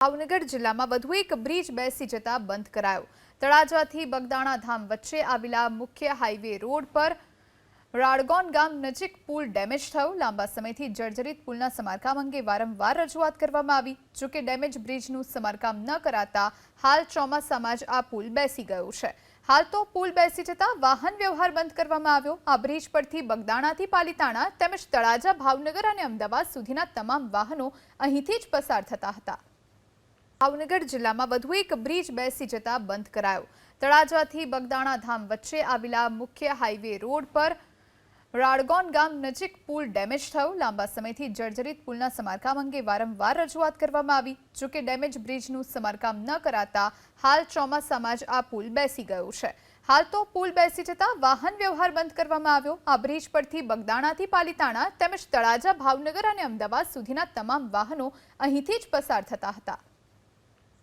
ભાવનગર જિલ્લામાં વધુ એક બ્રિજ બેસી જતા બંધ કરાયો. તળાજાથી બગદાણા ધામ વચ્ચે આવેલા મુખ્ય હાઈવે રોડ પર રાળગોન ગામ નજીક પુલ ડેમેજ થયો. લાંબા સમયથી જર્જરિત પુલના સમારકામ અંગે વારંવાર રજૂઆત કરવામાં આવી. જોકે ડેમેજ બ્રિજનું સમારકામ ન કરાતા હાલ ચોમાસામાં જ આ પુલ બેસી ગયો છે. હાલ તો પુલ બેસી જતા વાહન વ્યવહાર બંધ કરવામાં આવ્યો. આ બ્રિજ પરથી બગદાણાથી પાલીતાણા તેમજ તળાજા, ભાવનગર અને અમદાવાદ સુધીના તમામ વાહનો અહીંથી જ પસાર થતા હતા. ભાવનગર જિલ્લામાં વધુ એક બ્રિજ બેસી જતા બંધ કરાયો. તળાજાથી બગદાણા ધામ વચ્ચે આવેલા મુખ્ય હાઈવે રોડ પર રાળગોન ગામ નજીક પુલ ડેમેજ થયો. લાંબા સમયથી જર્જરિત પુલના સમારકામ અંગે વારંવાર રજૂઆત કરવામાં આવી. જોકે ડેમેજ બ્રિજનું સમારકામ ન કરાતા હાલ ચોમાસામાં જ આ પુલ બેસી ગયો છે. હાલ તો પુલ બેસી જતા વાહન વ્યવહાર બંધ કરવામાં આવ્યો. આ બ્રિજ પરથી બગદાણાથી પાલીતાણા તેમજ તળાજા ભાવનગર અને અમદાવાદ સુધીના તમામ વાહનો અહીંથી જ પસાર થતા હતા.